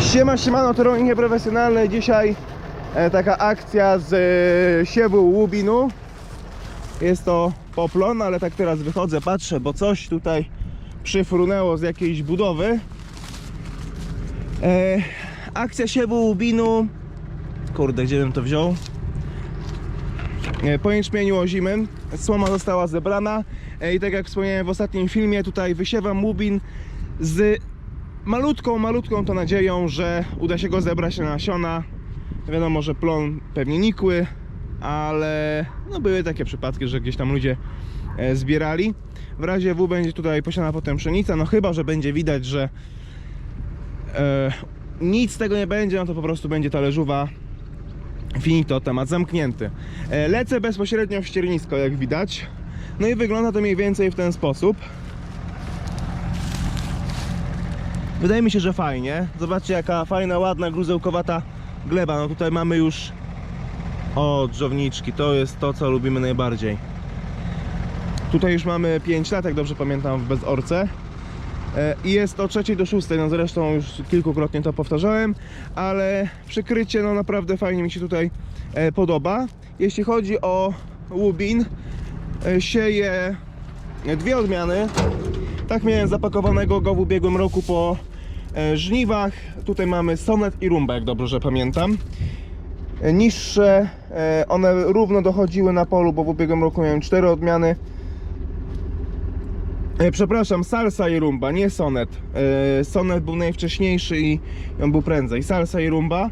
Siema, siemano, to rolnik nieprofesjonalny. Dzisiaj e, taka akcja z e, siewu łubinu. Jest to poplon, ale tak teraz wychodzę, patrzę, bo coś tutaj przyfrunęło z jakiejś budowy. E, akcja siewu łubinu. Kurde, gdzie bym to wziął? E, po jęczmieniu ozimym. Słoma została zebrana e, i tak jak wspomniałem w ostatnim filmie, tutaj wysiewam łubin z malutką, malutką to nadzieją, że uda się go zebrać na nasiona. Wiadomo, że plon pewnie nikły, ale no były takie przypadki, że gdzieś tam ludzie e, zbierali. W razie W będzie tutaj posiana potem pszenica, no chyba, że będzie widać, że e, nic z tego nie będzie, no to po prostu będzie talerzowa finito, temat zamknięty. E, lecę bezpośrednio w ściernisko, jak widać. No i wygląda to mniej więcej w ten sposób. Wydaje mi się, że fajnie. Zobaczcie jaka fajna, ładna, gruzełkowata gleba. No tutaj mamy już o drzowniczki. To jest to, co lubimy najbardziej. Tutaj już mamy 5 lat, jak dobrze pamiętam, w bezorce. E, I jest to trzeciej do szóstej, no zresztą już kilkukrotnie to powtarzałem, ale przykrycie no naprawdę fajnie mi się tutaj e, podoba. Jeśli chodzi o łubin, e, sieję dwie odmiany. Tak miałem zapakowanego go w ubiegłym roku po żniwach. Tutaj mamy Sonet i Rumba, jak dobrze pamiętam. E, Niższe, e, one równo dochodziły na polu, bo w ubiegłym roku miałem cztery odmiany. E, Przepraszam, Salsa i Rumba, nie Sonet. E, Sonet był najwcześniejszy i on był prędzej. Salsa i Rumba.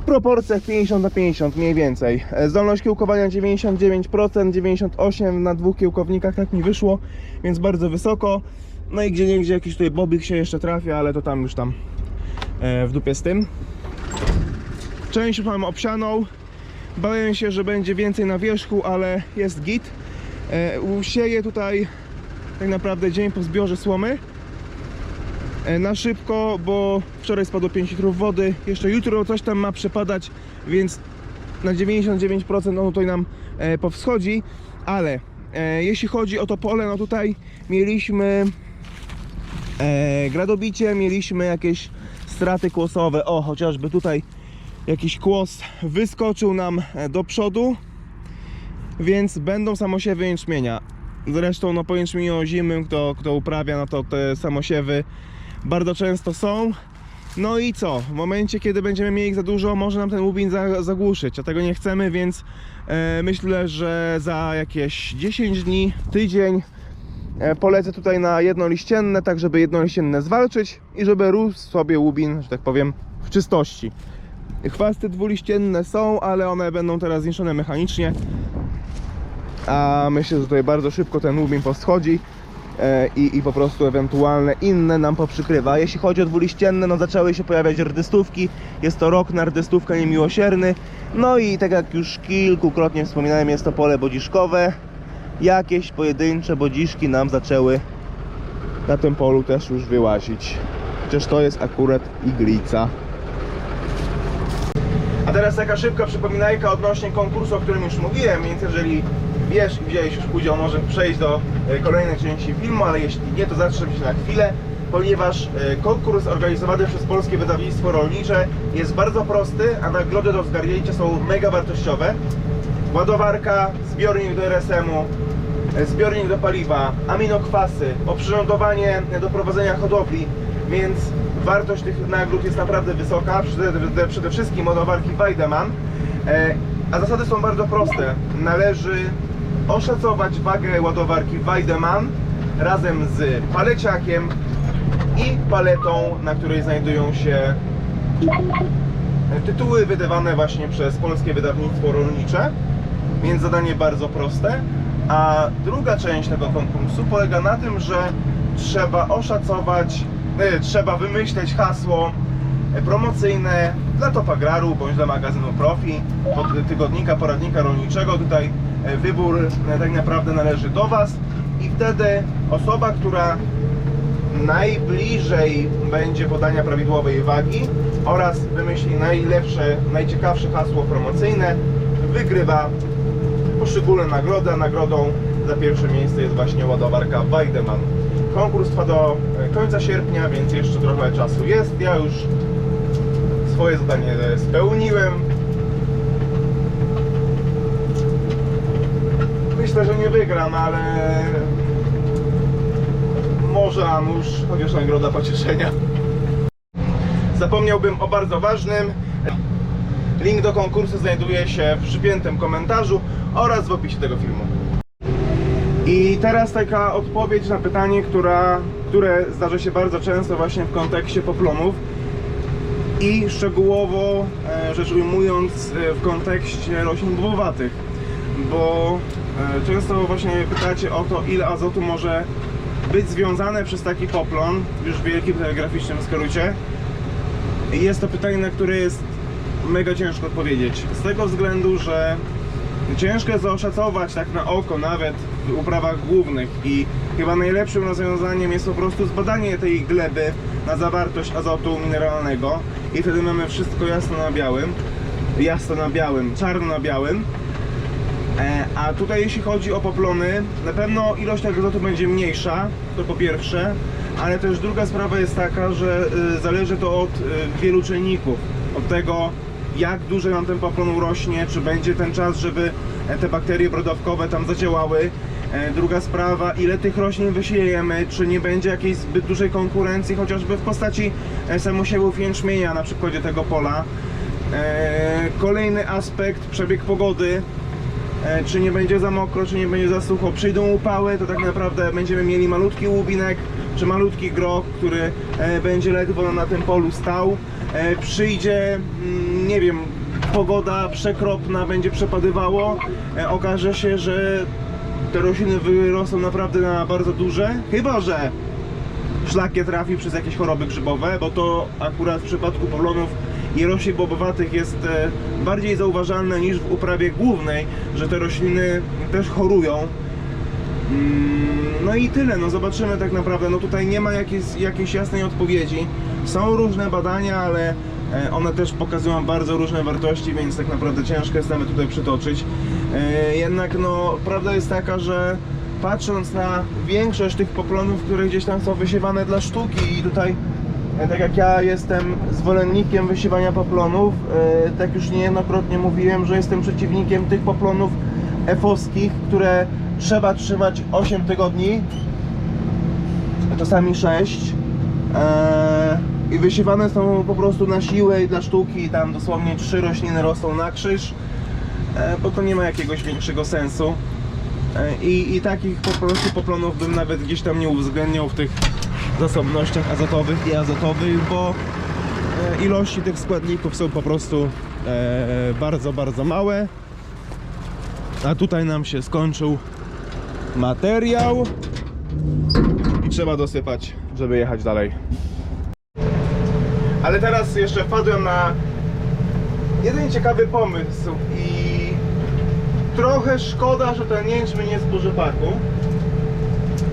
W proporcjach 50 na 50 mniej więcej. E, Zdolność kiełkowania 99%, 98% na dwóch kiełkownikach, tak mi wyszło, więc bardzo wysoko. No i gdzie niegdzie jakiś tutaj bobik się jeszcze trafia, ale to tam już tam e, w dupie z tym. Część mam obsianą. Bałem się, że będzie więcej na wierzchu, ale jest git. E, usieję tutaj tak naprawdę dzień po zbiorze słomy e, na szybko, bo wczoraj spadło 5 litrów wody, jeszcze jutro coś tam ma przepadać, więc na 99% ono tutaj nam powschodzi, ale jeśli chodzi o to pole, no tutaj mieliśmy e, gradobicie, mieliśmy jakieś straty kłosowe, o chociażby tutaj jakiś kłos wyskoczył nam e, do przodu, więc będą samosiewy jęczmienia. Zresztą no, po jęczmieniu ozimym, kto, kto uprawia, no to te samosiewy bardzo często są. No i co? W momencie, kiedy będziemy mieli ich za dużo, może nam ten łubin za, zagłuszyć, a tego nie chcemy, więc e, myślę, że za jakieś 10 dni, tydzień polecę tutaj na jednoliścienne, tak żeby jednoliścienne zwalczyć i żeby rósł sobie łubin, że tak powiem, w czystości. Chwasty dwuliścienne są, ale one będą teraz zniszczone mechanicznie, a myślę, że tutaj bardzo szybko ten łubin poschodzi e, i, i po prostu ewentualne inne nam poprzykrywa. Jeśli chodzi o dwuliścienne, no zaczęły się pojawiać rdystówki, jest to rok na rdystówkę niemiłosierny, no i tak jak już kilkukrotnie wspominałem, jest to pole bodziszkowe. Jakieś pojedyncze bodziszki nam zaczęły na tym polu też już wyłazić. Chociaż to jest akurat iglica. A teraz taka szybka przypominajka odnośnie konkursu, o którym już mówiłem, więc jeżeli wiesz i wziąłeś już udział, może przejść do e, kolejnej części filmu, ale jeśli nie, to zatrzymaj się na chwilę, ponieważ e, konkurs organizowany przez Polskie Wydawnictwo Rolnicze jest bardzo prosty, a nagrody do zgarnięcia są mega wartościowe. Ładowarka, zbiornik do RSM-u, zbiornik do paliwa, aminokwasy, oprzyrządowanie do prowadzenia hodowli, więc wartość tych nagród jest naprawdę wysoka. Przede, przede wszystkim ładowarki Weidemann. E, A zasady są bardzo proste. Należy oszacować wagę ładowarki Weidemann razem z paleciakiem i paletą, na której znajdują się tytuły wydawane właśnie przez Polskie Wydawnictwo Rolnicze, więc zadanie bardzo proste. A druga część tego konkursu polega na tym, że trzeba oszacować, e, trzeba wymyśleć hasło promocyjne dla Top Agraru bądź dla magazynu Profi, od tygodnika, poradnika rolniczego. Tutaj e, wybór e, tak naprawdę należy do Was i wtedy osoba, która najbliżej będzie podania prawidłowej wagi oraz wymyśli najlepsze, najciekawsze hasło promocyjne, wygrywa poszczególne nagrody, a nagrodą za pierwsze miejsce jest właśnie ładowarka Weidemann. Konkurs trwa do e, końca sierpnia, więc jeszcze trochę czasu jest. Ja już swoje zadanie spełniłem. Myślę, że nie wygram, ale może a nuż, chociaż nagroda pocieszenia. Zapomniałbym o bardzo ważnym. Link do konkursu znajduje się w przypiętym komentarzu oraz w opisie tego filmu. I teraz taka odpowiedź na pytanie, która, które zdarza się bardzo często właśnie w kontekście poplonów i szczegółowo e, rzecz ujmując e, w kontekście roślin bobowatych, bo e, często właśnie pytacie o to, ile azotu może być związane przez taki poplon, już w wielkim telegraficznym skrócie. Jest to pytanie, na które jest mega ciężko odpowiedzieć. Z tego względu, że ciężko jest oszacować tak na oko, nawet w uprawach głównych. I chyba najlepszym rozwiązaniem jest po prostu zbadanie tej gleby na zawartość azotu mineralnego. I wtedy mamy wszystko jasno na białym. Jasno na białym, czarno na białym. E, A tutaj jeśli chodzi o poplony, na pewno ilość azotu będzie mniejsza, to po pierwsze, ale też druga sprawa jest taka, że y, zależy to od y, wielu czynników. Od tego, jak duży nam ten poplon urośnie, czy będzie ten czas, żeby e, te bakterie brodawkowe tam zadziałały. E, Druga sprawa, ile tych roślin wysiejemy, czy nie będzie jakiejś zbyt dużej konkurencji, chociażby w postaci e, samosiewów jęczmienia na przykładzie tego pola. Kolejny aspekt, przebieg pogody, czy nie będzie za mokro, czy nie będzie za sucho. Przyjdą upały, to tak naprawdę będziemy mieli malutki łubinek, czy malutki groch, który będzie ledwo na tym polu stał. Przyjdzie, mm, nie wiem, pogoda przekropna, będzie przepadywało. E, Okaże się, że te rośliny wyrosną naprawdę na bardzo duże. Chyba, że szlak je trafi przez jakieś choroby grzybowe, bo to akurat w przypadku polonów i roślin bobowatych jest e, bardziej zauważalne niż w uprawie głównej, że te rośliny też chorują. Mm, No i tyle, no zobaczymy tak naprawdę, no tutaj nie ma jakiejś, jakiejś jasnej odpowiedzi. Są różne badania, ale one też pokazują bardzo różne wartości, więc tak naprawdę ciężko jest nawet tutaj przytoczyć. E, Jednak no, prawda jest taka, że patrząc na większość tych poplonów, które gdzieś tam są wysiewane dla sztuki i tutaj e, tak jak ja jestem zwolennikiem wysiewania poplonów, e, tak już niejednokrotnie mówiłem, że jestem przeciwnikiem tych poplonów efowskich, które trzeba trzymać 8 tygodni, czasami 6 e, i wysiewane są po prostu na siłę i dla sztuki, tam dosłownie trzy rośliny rosną na krzyż, e, bo to nie ma jakiegoś większego sensu. E, I, I takich po prostu poplonów bym nawet gdzieś tam nie uwzględniał w tych zasobnościach azotowych i azotowych, bo e, ilości tych składników są po prostu bardzo, bardzo małe. A tutaj nam się skończył materiał i trzeba dosypać, żeby jechać dalej. Ale teraz jeszcze wpadłem na jeden ciekawy pomysł i trochę szkoda, że ten jęczmień jest po rzepaku.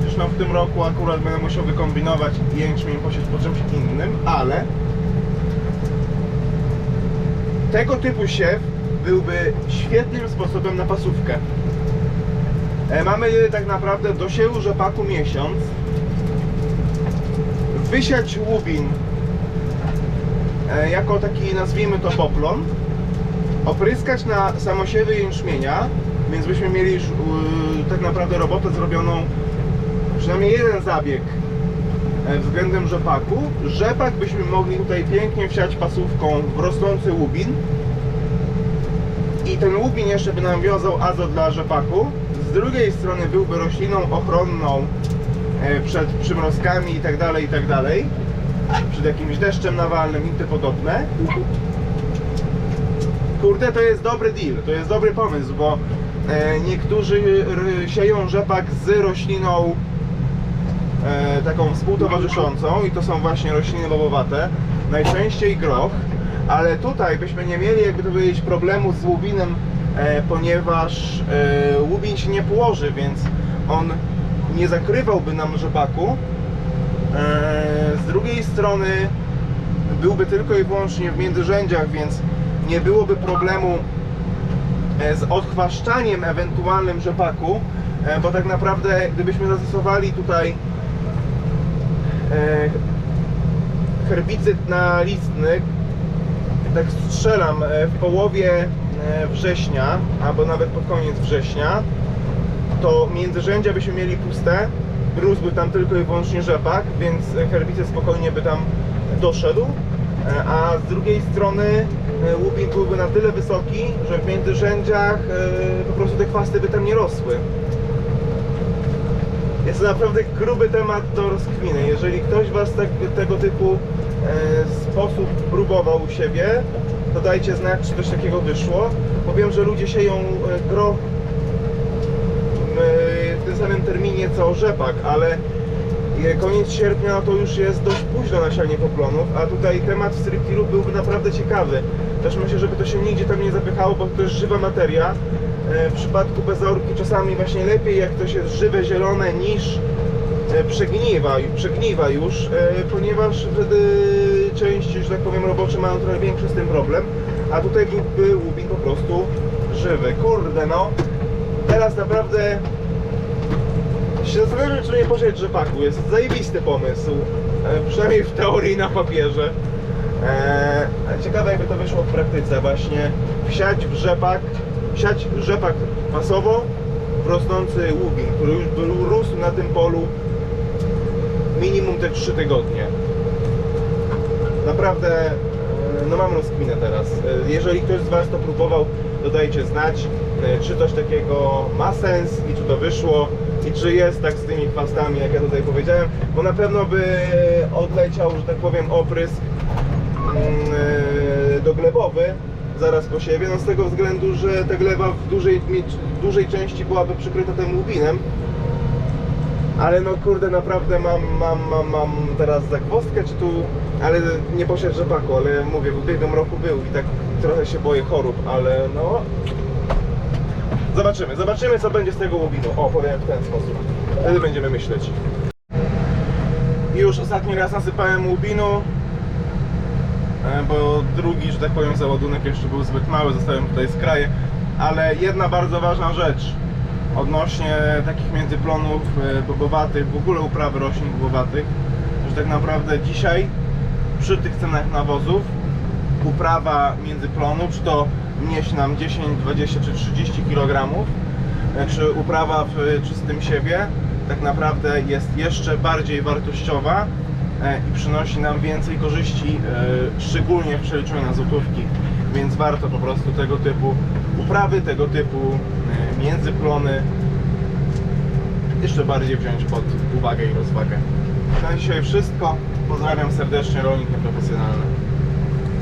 Zresztą w tym roku akurat będę musiał wykombinować jęczmień posieć po czymś innym, ale tego typu siew byłby świetnym sposobem na pasówkę. E, Mamy tak naprawdę do siewu rzepaku miesiąc. Wysiać łubin jako taki nazwijmy to poplon. Opryskać na samosiewy jęczmienia, więc byśmy mieli już tak naprawdę robotę zrobioną przynajmniej jeden zabieg e, względem rzepaku. Rzepak byśmy mogli tutaj pięknie wsiać pasówką w rosnący łubin i ten łubin jeszcze by nam wiązał azot dla rzepaku. Z drugiej strony byłby rośliną ochronną e, przed przymrozkami i tak Przed jakimś deszczem nawalnym i tym podobne. Kurde, to jest dobry deal, to jest dobry pomysł, bo e, niektórzy sieją rzepak z rośliną e, taką współtowarzyszącą i to są właśnie rośliny bobowate, najczęściej groch, ale tutaj byśmy nie mieli jakby to powiedzieć problemu z łubinem, e, ponieważ łubin się nie położy, więc on nie zakrywałby nam rzepaku. E, z drugiej strony byłby tylko i wyłącznie w międzyrzędziach, więc nie byłoby problemu e, z odchwaszczaniem ewentualnym rzepaku, e, bo tak naprawdę gdybyśmy zastosowali tutaj herbicyd na listny, tak strzelam w połowie września, albo nawet pod koniec września, to międzyrzędzia byśmy mieli puste, rósłby tam tylko i wyłącznie rzepak, więc herbicyd spokojnie by tam doszedł, E, a z drugiej strony e, łupin byłby na tyle wysoki, że w międzyrzędziach e, po prostu te chwasty by tam nie rosły. Jest to naprawdę gruby temat do rozkminy. Jeżeli ktoś Was tak, tego typu sposób próbował u siebie, to dajcie znać, czy coś takiego wyszło. Bo wiem, że ludzie sieją gro w tym samym terminie co rzepak, ale e, koniec sierpnia to już jest dość późno na sianie poplonów, a tutaj temat striptilu byłby naprawdę ciekawy. Też myślę, żeby to się nigdzie tam nie zapychało, bo to jest żywa materia. E, W przypadku bezorki czasami właśnie lepiej jak coś jest żywe, zielone niż e, przegniwa, przegniwa już, e, ponieważ wtedy część, że tak powiem, robocze mają trochę większy z tym problem, a tutaj byłby łubin po prostu żywy. Kurde no, teraz naprawdę się zastanawiam, czy nie posieć rzepaku. Jest zajebisty pomysł, e, przynajmniej w teorii na papierze. E, ciekawe jakby to wyszło w praktyce właśnie wsiać w rzepak, wsiać rzepak masowo w rosnący łubin, który już był rósł na tym polu minimum te 3 tygodnie. Naprawdę e, no mam rozkminę teraz. Jeżeli ktoś z Was to próbował, to dajcie znać, czy coś takiego ma sens i czy to wyszło? I czy jest tak z tymi chwastami, jak ja tutaj powiedziałem, bo na pewno by odleciał, że tak powiem, oprysk mm, e, doglebowy zaraz po siewie, no z tego względu, że ta gleba w dużej, w dużej części byłaby przykryta tym łubinem. Ale no kurde, naprawdę mam, mam, mam, mam teraz zagwozdkę, czy tu, ale nie poszedł rzepaku, ale mówię, w ubiegłym roku był i tak trochę się boję chorób, ale no... Zobaczymy, zobaczymy co będzie z tego łubinu. O, powiem w ten sposób. Wtedy będziemy myśleć. Już ostatni raz nasypałem łubinu, e, bo drugi, że tak powiem, załadunek jeszcze był zbyt mały, zostałem tutaj z kraje. Ale jedna bardzo ważna rzecz odnośnie takich międzyplonów e, bobowatych, w ogóle uprawy roślin bobowatych, że tak naprawdę dzisiaj przy tych cenach nawozów uprawa międzyplonu, czy to nieść nam 10, 20 czy 30 kg, e, czy uprawa w czystym siewie tak naprawdę jest jeszcze bardziej wartościowa e, i przynosi nam więcej korzyści, e, szczególnie w przeliczeniu na złotówki. Więc warto po prostu tego typu uprawy, tego typu międzyplony jeszcze bardziej wziąć pod uwagę i rozwagę. Na dzisiaj wszystko. Pozdrawiam serdecznie, rolnik nieprofesjonalny.